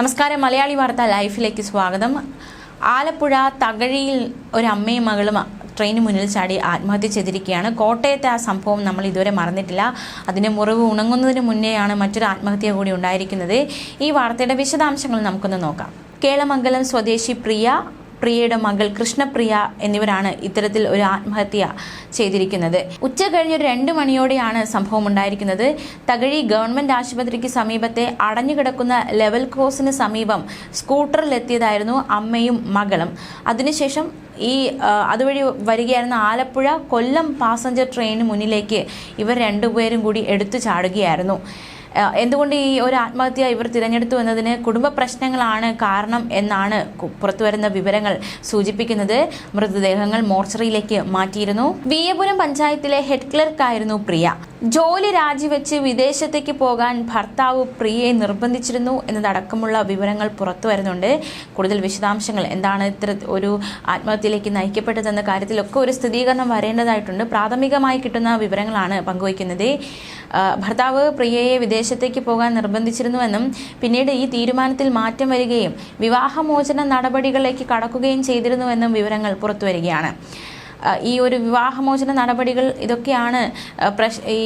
നമസ്കാരം മലയാളി വാർത്ത ലൈഫിലേക്ക് സ്വാഗതം. ആലപ്പുഴ തകഴിയിൽ ഒരു അമ്മയും മകളും ട്രെയിന് മുന്നിൽ ചാടി ആത്മഹത്യ ചെയ്തിരിക്കുകയാണ്. കോട്ടയത്തെ ആ സംഭവം നമ്മൾ ഇതുവരെ മറന്നിട്ടില്ല. അതിന്റെ മുറിവ് ഉണങ്ങുന്നതിന് മുന്നേയാണ് മറ്റൊരു ആത്മഹത്യ കൂടി ഉണ്ടായിരിക്കുന്നത്. ഈ വാർത്തയുടെ വിശദാംശങ്ങൾ നമുക്കൊന്ന് നോക്കാം. കേളമംഗലം സ്വദേശി പ്രിയ പ്രിയയുടെ മകൾ കൃഷ്ണപ്രിയ എന്നിവരാണ് ഇത്തരത്തിൽ ഒരു ആത്മഹത്യ ചെയ്തിരിക്കുന്നത്. ഉച്ച കഴിഞ്ഞ ഒരു രണ്ട് മണിയോടെയാണ് സംഭവം ഉണ്ടായിരിക്കുന്നത്. തകഴി ഗവൺമെന്റ് ആശുപത്രിക്ക് സമീപത്തെ അടഞ്ഞുകിടക്കുന്ന ലെവൽ ക്രോസിന് സമീപം സ്കൂട്ടറിലെത്തിയതായിരുന്നു അമ്മയും മകളും. അതിനുശേഷം ഈ അതുവഴി വരികയായിരുന്ന ആലപ്പുഴ കൊല്ലം പാസഞ്ചർ ട്രെയിനിന് മുന്നിലേക്ക് ഇവർ രണ്ടുപേരും കൂടി എടുത്തു ചാടുകയായിരുന്നു. എന്തുകൊണ്ട് ഈ ഒരു ആത്മഹത്യ ഇവർ തിരഞ്ഞെടുത്തു എന്നതിന് കുടുംബ പ്രശ്നങ്ങളാണ് കാരണം എന്നാണ് പുറത്തുവരുന്ന വിവരങ്ങൾ സൂചിപ്പിക്കുന്നത്. മൃതദേഹങ്ങൾ മോർച്ചറിയിലേക്ക് മാറ്റിയിരുന്നു. വിയപുരം പഞ്ചായത്തിലെ ഹെഡ് ക്ലർക്കായിരുന്നു പ്രിയ. ജോലി രാജിവെച്ച് വിദേശത്തേക്ക് പോകാൻ ഭർത്താവ് പ്രിയയെ നിർബന്ധിച്ചിരുന്നു എന്നതടക്കമുള്ള വിവരങ്ങൾ പുറത്തു വരുന്നുണ്ട് കൂടുതൽ വിശദാംശങ്ങൾ എന്താണ് ഇത്ര ഒരു ആത്മഹത്യയിലേക്ക് നയിക്കപ്പെട്ടതെന്ന കാര്യത്തിലൊക്കെ ഒരു സ്ഥിരീകരണം വരേണ്ടതായിട്ടുണ്ട്. പ്രാഥമികമായി കിട്ടുന്ന വിവരങ്ങളാണ് പങ്കുവയ്ക്കുന്നത്. ഭർത്താവ് പ്രിയയെ വിദേശത്തേക്ക് പോകാൻ നിർബന്ധിച്ചിരുന്നുവെന്നും പിന്നീട് ഈ തീരുമാനത്തിൽ മാറ്റം വരികയും വിവാഹമോചന നടപടികളിലേക്ക് കടക്കുകയും ചെയ്തിരുന്നുവെന്നും വിവരങ്ങൾ പുറത്തുവരികയാണ്. ഈ ഒരു വിവാഹമോചന നടപടികൾ ഇതൊക്കെയാണ് പ്രശ് ഈ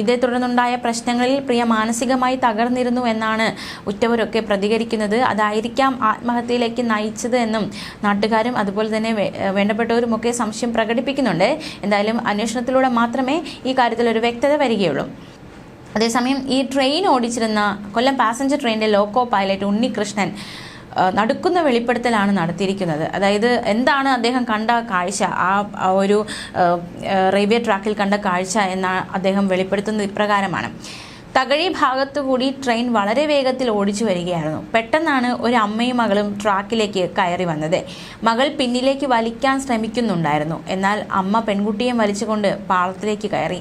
ഇതേ തുടർന്നുണ്ടായ പ്രശ്നങ്ങളിൽ പ്രിയ മാനസികമായി തകർന്നിരുന്നു എന്നാണ് ഉറ്റവരൊക്കെ പ്രതികരിക്കുന്നത്. അതായിരിക്കാം ആത്മഹത്യയിലേക്ക് നയിച്ചത് എന്നും നാട്ടുകാരും അതുപോലെ തന്നെ വേണ്ടപ്പെട്ടവരുമൊക്കെ സംശയം പ്രകടിപ്പിക്കുന്നുണ്ട്. എന്തായാലും അന്വേഷണത്തിലൂടെ മാത്രമേ ഈ കാര്യത്തിൽ ഒരു വ്യക്തത വരികയുള്ളൂ. അതേസമയം ഈ ട്രെയിൻ ഓടിച്ചിരുന്ന കൊല്ലം പാസഞ്ചർ ട്രെയിനിന്റെ ലോക്കോ പൈലറ്റ് ഉണ്ണികൃഷ്ണൻ നടക്കുന്ന വെളിപ്പെടുത്തലാണ് നടത്തിയിരിക്കുന്നത്. അതായത് എന്താണ് അദ്ദേഹം കണ്ട കാഴ്ച? ആ ഒരു റെയിൽവേ ട്രാക്കിൽ കണ്ട കാഴ്ച എന്ന അദ്ദേഹം വെളിപ്പെടുത്തുന്നത് ഇപ്രകാരമാണ്. തകഴി ഭാഗത്തുകൂടി ട്രെയിൻ വളരെ വേഗത്തിൽ ഓടിച്ചു വരികയായിരുന്നു. പെട്ടെന്നാണ് ഒരു അമ്മയും മകളും ട്രാക്കിലേക്ക് കയറി വന്നത്. മകൾ പിന്നിലേക്ക് വലിക്കാൻ ശ്രമിക്കുന്നുണ്ടായിരുന്നു. എന്നാൽ അമ്മ പെൺകുട്ടിയെ വലിച്ചുകൊണ്ട് പാളത്തിലേക്ക് കയറി.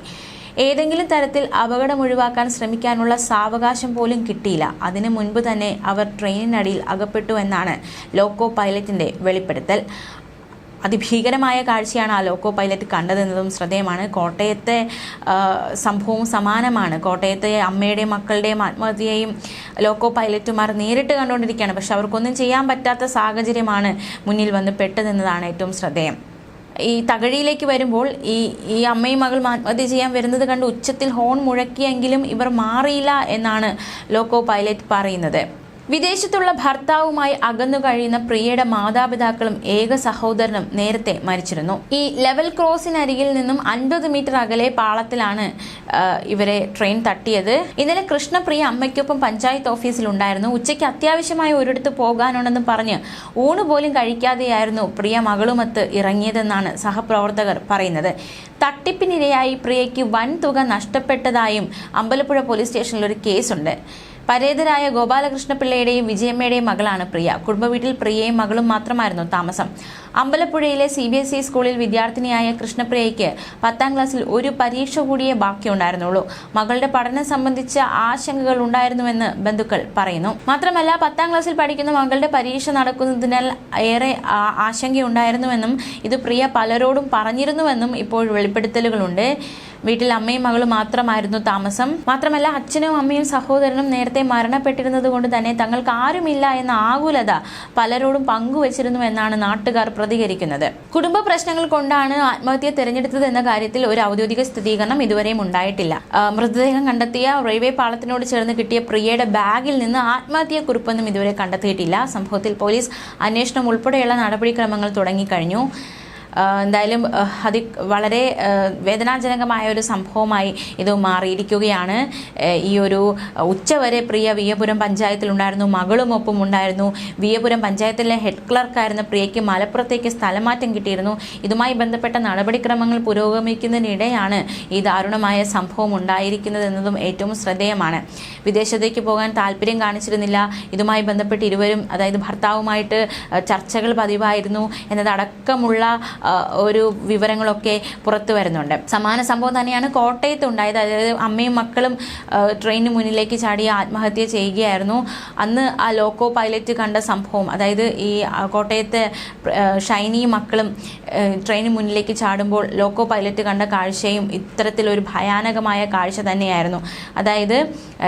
ഏതെങ്കിലും തരത്തിൽ അപകടം ഒഴിവാക്കാൻ ശ്രമിക്കാനുള്ള സാവകാശം പോലും കിട്ടിയില്ല. അതിനു മുൻപ് തന്നെ അവർ ട്രെയിനിനടിയിൽ അകപ്പെട്ടു എന്നാണ് ലോക്കോ പൈലറ്റിന്റെ വെളിപ്പെടുത്തൽ. അതിഭീകരമായ കാഴ്ചയാണ് ആ ലോക്കോ പൈലറ്റ് കണ്ടതെന്നതും ശ്രദ്ധേയമാണ്. കോട്ടയത്തെ സംഭവവും സമാനമാണ്. കോട്ടയത്തെ അമ്മയുടെയും മക്കളുടെയും ആത്മഹത്യയെയും ലോക്കോ പൈലറ്റുമാർ നേരിട്ട് കണ്ടുകൊണ്ടിരിക്കുകയാണ്. പക്ഷെ അവർക്കൊന്നും ചെയ്യാൻ പറ്റാത്ത സാഹചര്യമാണ് മുന്നിൽ വന്ന് പെട്ടതെന്നതാണ് ഏറ്റവും ശ്രദ്ധേയം. ഈ തകഴിയിലേക്ക് വരുമ്പോൾ ഈ ഈ അമ്മയും മകളും ആത്മഹത്യ ചെയ്യാൻ വരുന്നത് കണ്ട് ഉച്ചത്തിൽ ഹോൺ മുഴക്കിയെങ്കിലും ഇവർ മാറിയില്ല എന്നാണ് ലോക്കോ പൈലറ്റ് പറയുന്നത്. വിദേശത്തുള്ള ഭർത്താവുമായി അകന്നു കഴിയുന്ന പ്രിയയുടെ മാതാപിതാക്കളും ഏക സഹോദരനും നേരത്തെ മരിച്ചിരുന്നു. ഈ ലെവൽ ക്രോസിനരികിൽ നിന്നും അൻപത് മീറ്റർ അകലെ പാളത്തിലാണ് ഇവരെ ട്രെയിൻ തട്ടിയത്. ഇന്നലെ കൃഷ്ണപ്രിയ അമ്മയ്ക്കൊപ്പം പഞ്ചായത്ത് ഓഫീസിൽ ഉണ്ടായിരുന്നു. ഉച്ചയ്ക്ക് അത്യാവശ്യമായി ഒരിടത്ത് പോകാനുണ്ടെന്ന് പറഞ്ഞ് ഊണ് പോലും കഴിക്കാതെയായിരുന്നു പ്രിയ മകളുമൊത്ത് ഇറങ്ങിയതെന്നാണ് സഹപ്രവർത്തകർ പറയുന്നത്. തട്ടിപ്പിനിരയായി പ്രിയയ്ക്ക് വൻ തുക നഷ്ടപ്പെട്ടതായും അമ്പലപ്പുഴ പോലീസ് സ്റ്റേഷനിൽ ഒരു കേസുണ്ട്. പരേതരായ ഗോപാലകൃഷ്ണപിള്ളയുടെയും വിജയമ്മയുടെയും മകളാണ് പ്രിയ. കുടുംബവീട്ടിൽ പ്രിയയും മകളും മാത്രമായിരുന്നു താമസം. അമ്പലപ്പുഴയിലെ സി ബി എസ് ഇ സ്കൂളിൽ വിദ്യാർത്ഥിനിയായ കൃഷ്ണപ്രിയയ്ക്ക് പത്താം ക്ലാസ്സിൽ ഒരു പരീക്ഷ കൂടിയേ ബാക്കിയുണ്ടായിരുന്നുള്ളൂ. മകളുടെ പഠനം സംബന്ധിച്ച ആശങ്കകൾ ഉണ്ടായിരുന്നുവെന്ന് ബന്ധുക്കൾ പറയുന്നു. മാത്രമല്ല പത്താം ക്ലാസ്സിൽ പഠിക്കുന്ന മകളുടെ പരീക്ഷ നടക്കുന്നതിനാൽ ഏറെ ആശങ്കയുണ്ടായിരുന്നുവെന്നും ഇത് പ്രിയ പലരോടും പറഞ്ഞിരുന്നുവെന്നും ഇപ്പോൾ വെളിപ്പെടുത്തലുകളുണ്ട്. വീട്ടിൽ അമ്മയും മകളും മാത്രമായിരുന്നു താമസം. മാത്രമല്ല അച്ഛനും അമ്മയും സഹോദരനും നേരത്തെ മരണപ്പെട്ടിരുന്നത് കൊണ്ട് തന്നെ തങ്ങൾക്ക് ആരുമില്ല എന്ന ആകുലത പലരോടും പങ്കുവച്ചിരുന്നു എന്നാണ് നാട്ടുകാർ പ്രതികരിക്കുന്നത്. കുടുംബ പ്രശ്നങ്ങൾ കൊണ്ടാണ് ആത്മഹത്യ തിരഞ്ഞെടുത്തത് എന്ന കാര്യത്തിൽ ഒരു ഔദ്യോഗിക സ്ഥിരീകരണം ഇതുവരെയും ഉണ്ടായിട്ടില്ല. മൃതദേഹം കണ്ടെത്തിയ റെയിൽവേ പാളത്തിനോട് ചേർന്ന് കിട്ടിയ പ്രിയയുടെ ബാഗിൽ നിന്ന് ആത്മഹത്യാ കുറിപ്പൊന്നും ഇതുവരെ കണ്ടെത്തിയിട്ടില്ല. സംഭവത്തിൽ പോലീസ് അന്വേഷണം ഉൾപ്പെടെയുള്ള നടപടിക്രമങ്ങൾ തുടങ്ങിക്കഴിഞ്ഞു. എന്തായാലും അതി വളരെ വേദനാജനകമായ ഒരു സംഭവമായി ഇത് മാറിയിരിക്കുകയാണ്. ഈ ഒരു ഉച്ചവരെ പ്രിയ വിയപുരം പഞ്ചായത്തിലുണ്ടായിരുന്നു മകളും ഒപ്പം ഉണ്ടായിരുന്നു. വിയപുരം പഞ്ചായത്തിലെ ഹെഡ് ക്ലർക്കായിരുന്ന പ്രിയയ്ക്ക് മലപ്പുറത്തേക്ക് സ്ഥലമാറ്റം കിട്ടിയിരുന്നു. ഇതുമായി ബന്ധപ്പെട്ട നടപടിക്രമങ്ങൾ പുരോഗമിക്കുന്നതിനിടെയാണ് ഈ ദാരുണമായ സംഭവം ഉണ്ടായിരിക്കുന്നത് എന്നതും ഏറ്റവും ശ്രദ്ധേയമാണ്. വിദേശത്തേക്ക് പോകാൻ താല്പര്യം കാണിച്ചിരുന്നില്ല. ഇതുമായി ബന്ധപ്പെട്ട് ഇരുവരും അതായത് ഭർത്താവുമായിട്ട് ചർച്ചകൾ പതിവായിരുന്നു. എന്നതടക്കമുള്ള ഒരു വിവരങ്ങളൊക്കെ പുറത്തു വരുന്നുണ്ട്. സമാന സംഭവം തന്നെയാണ് കോട്ടയത്ത് ഉണ്ടായത് അതായത് അമ്മയും മക്കളും ട്രെയിനിന് മുന്നിലേക്ക് ചാടി ആത്മഹത്യ ചെയ്യുകയായിരുന്നു. അന്ന് ആ ലോക്കോ പൈലറ്റ് കണ്ട സംഭവം അതായത് ഈ കോട്ടയത്തെ ഷൈനി ഷൈനിയും മക്കളും ട്രെയിനിന് മുന്നിലേക്ക് ചാടുമ്പോൾ ലോക്കോ പൈലറ്റ് കണ്ട കാഴ്ചയും ഇത്തരത്തിലൊരു ഭയാനകമായ കാഴ്ച തന്നെയായിരുന്നു. അതായത്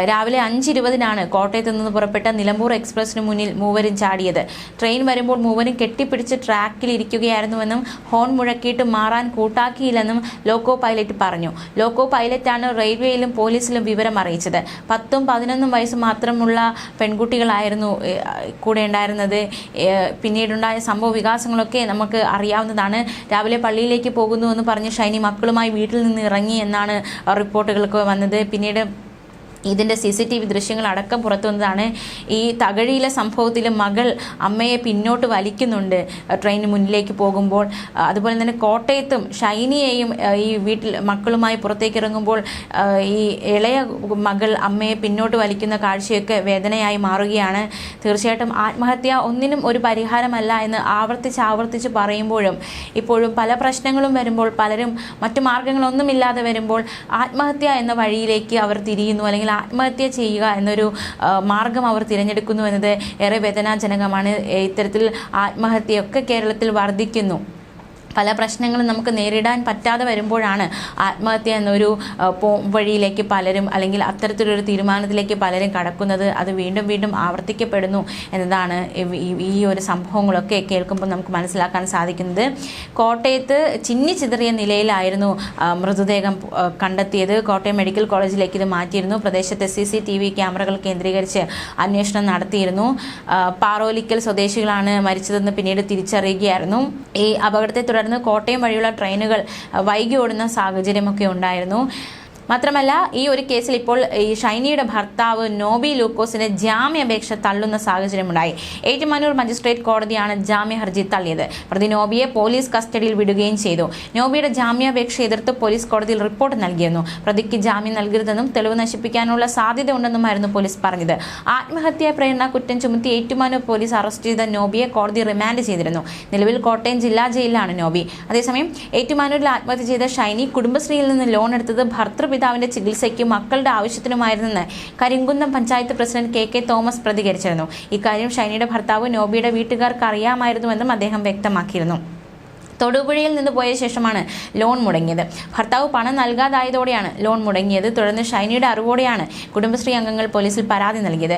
രാവിലെ അഞ്ചിരുപതിനാണ് കോട്ടയത്ത് നിന്ന് പുറപ്പെട്ട നിലമ്പൂർ എക്സ്പ്രസിന് മുന്നിൽ മൂവരും ചാടിയത്. ട്രെയിൻ വരുമ്പോൾ മൂവരും കെട്ടിപ്പിടിച്ച് ട്രാക്കിൽ ഇരിക്കുകയായിരുന്നുവെന്നും ഹോൺ മുഴക്കിയിട്ട് മാറാൻ കൂട്ടാക്കിയില്ലെന്നും ലോക്കോ പൈലറ്റ് പറഞ്ഞു. ലോക്കോ പൈലറ്റാണ് റെയിൽവേയിലും പോലീസിലും വിവരം അറിയിച്ചത്. പത്തും പതിനൊന്നും വയസ്സ് മാത്രമുള്ള പെൺകുട്ടികളായിരുന്നു കൂടെ ഉണ്ടായിരുന്നത്. പിന്നീടുണ്ടായ സംഭവ വികാസങ്ങളൊക്കെ നമുക്ക് അറിയാവുന്നതാണ്. രാവിലെ പള്ളിയിലേക്ക് പോകുന്നു എന്ന് പറഞ്ഞ് ഷൈനി മക്കളുമായി വീട്ടിൽ നിന്ന് ഇറങ്ങി എന്നാണ് റിപ്പോർട്ടുകൾക്ക് വന്നത്. പിന്നീട് ഇതിന്റെ സി സി ടി വി ദൃശ്യങ്ങൾ അടക്കം പുറത്തു വന്നതാണ്. ഈ തകഴിയിലെ സംഭവത്തിൽ മകൾ അമ്മയെ പിന്നോട്ട് വലിക്കുന്നുണ്ട്. ട്രെയിന് മുന്നിലേക്ക് പോകുമ്പോൾ. അതുപോലെ തന്നെ കോട്ടയത്തും ഷൈനിയെയും ഈ വീട്ടിൽ മക്കളുമായി പുറത്തേക്ക് ഇറങ്ങുമ്പോൾ ഈ ഇളയ മകൾ അമ്മയെ പിന്നോട്ട് വലിക്കുന്ന കാഴ്ചയൊക്കെ വേദനയായി മാറുകയാണ്. തീർച്ചയായിട്ടും ആത്മഹത്യ ഒന്നിനും ഒരു പരിഹാരമല്ല എന്ന് ആവർത്തിച്ച് ആവർത്തിച്ച് പറയുമ്പോഴും ഇപ്പോഴും പല പ്രശ്നങ്ങളും വരുമ്പോൾ പലരും മറ്റു മാർഗങ്ങളൊന്നുമില്ലാതെ വരുമ്പോൾ ആത്മഹത്യ എന്ന വഴിയിലേക്ക് അവർ തിരിയുന്നു. അല്ലെങ്കിൽ ആത്മഹത്യ ചെയ്യുക എന്നൊരു മാർഗം അവർ തിരഞ്ഞെടുക്കുന്നു എന്നത് ഏറെ വേദനാജനകമാണ്. ഇത്തരത്തിൽ ആത്മഹത്യയൊക്കെ കേരളത്തിൽ വർദ്ധിക്കുന്നു. പല പ്രശ്നങ്ങളും നമുക്ക് നേരിടാൻ പറ്റാതെ വരുമ്പോഴാണ് ആത്മഹത്യ എന്നൊരു വഴിയിലേക്ക് പലരും അല്ലെങ്കിൽ അത്തരത്തിലൊരു തീരുമാനത്തിലേക്ക് പലരും കടക്കുന്നത് അത് വീണ്ടും വീണ്ടും ആവർത്തിക്കപ്പെടുന്നു എന്നതാണ് ഈ- ഒരു സംഭവങ്ങളൊക്കെ കേൾക്കുമ്പോൾ നമുക്ക് മനസ്സിലാക്കാൻ സാധിക്കുന്നത്. കോട്ടയത്ത് ചിന്നി ചിതറിയ നിലയിലായിരുന്നു മൃതദേഹം കണ്ടെത്തിയത്. കോട്ടയം മെഡിക്കൽ കോളേജിലേക്ക് ഇത് മാറ്റിയിരുന്നു. പ്രദേശത്തെ സി സി ടി വി ക്യാമറകൾ കേന്ദ്രീകരിച്ച് അന്വേഷണം നടത്തിയിരുന്നു. പാറോലിക്കൽ സ്വദേശികളാണ് മരിച്ചതെന്ന് പിന്നീട് തിരിച്ചറിയുകയായിരുന്നു. ഈ അപകടത്തെ തുടർന്ന് കോട്ടയം വഴിയുള്ള ട്രെയിനുകൾ വൈകി ഓടുന്ന സാഹചര്യമൊക്കെ ഉണ്ടായിരുന്നു. മാത്രമല്ല ഈ ഒരു കേസിൽ ഇപ്പോൾ ഈ ഷൈനിയുടെ ഭർത്താവ് നോബി ലൂക്കോസിന്റെ ജാമ്യാപേക്ഷ തള്ളുന്ന സാഹചര്യമുണ്ടായി. ഏറ്റുമാനൂർ മജിസ്ട്രേറ്റ് കോടതിയാണ് ജാമ്യ ഹർജി തള്ളിയത്. പ്രതി നോബിയെ പോലീസ് കസ്റ്റഡിയിൽ വിടുകയും ചെയ്തു. നോബിയുടെ ജാമ്യാപേക്ഷ എതിർത്ത് പോലീസ് കോടതിയിൽ റിപ്പോർട്ട് നൽകിയിരുന്നു. പ്രതിക്ക് ജാമ്യം നൽകരുതെന്നും തെളിവ് നശിപ്പിക്കാനുള്ള സാധ്യത ഉണ്ടെന്നുമായിരുന്നു പോലീസ് പറഞ്ഞത്. ആത്മഹത്യാ പ്രേരണ കുറ്റം ചുമത്തി ഏറ്റുമാനൂർ പോലീസ് അറസ്റ്റ് ചെയ്ത നോബിയെ കോടതി റിമാൻഡ് ചെയ്തിരുന്നു. നിലവിൽ കോട്ടയം ജില്ലാ ജയിലിലാണ് നോബി. അതേസമയം ഏറ്റുമാനൂരിൽ ആത്മഹത്യ ചെയ്ത ഷൈനി കുടുംബശ്രീയിൽ നിന്ന് ലോൺ എടുത്തത് ഭർത്തൃപിതാവിന്റെ ചികിത്സയ്ക്കും മക്കളുടെ ആവശ്യത്തിനുമായിരുന്നെന്ന് Karimkunnam panchayat president K K Thomas പ്രതികരിച്ചിരുന്നു. ഇക്കാര്യം ഷൈനിയുടെ ഭർത്താവ് നോബിയുടെ വീട്ടുകാർക്ക് അറിയാമായിരുന്നുവെന്നും അദ്ദേഹം വ്യക്തമാക്കിയിരുന്നു. തൊടുപുഴയിൽ നിന്ന് പോയ ശേഷമാണ് ലോൺ മുടങ്ങിയത്. ഭർത്താവ് പണം നൽകാതായതോടെയാണ് ലോൺ മുടങ്ങിയത്. തുടർന്ന് ഷൈനിയുടെ അറിവോടെയാണ് കുടുംബശ്രീ അംഗങ്ങൾ പോലീസിൽ പരാതി നൽകിയത്.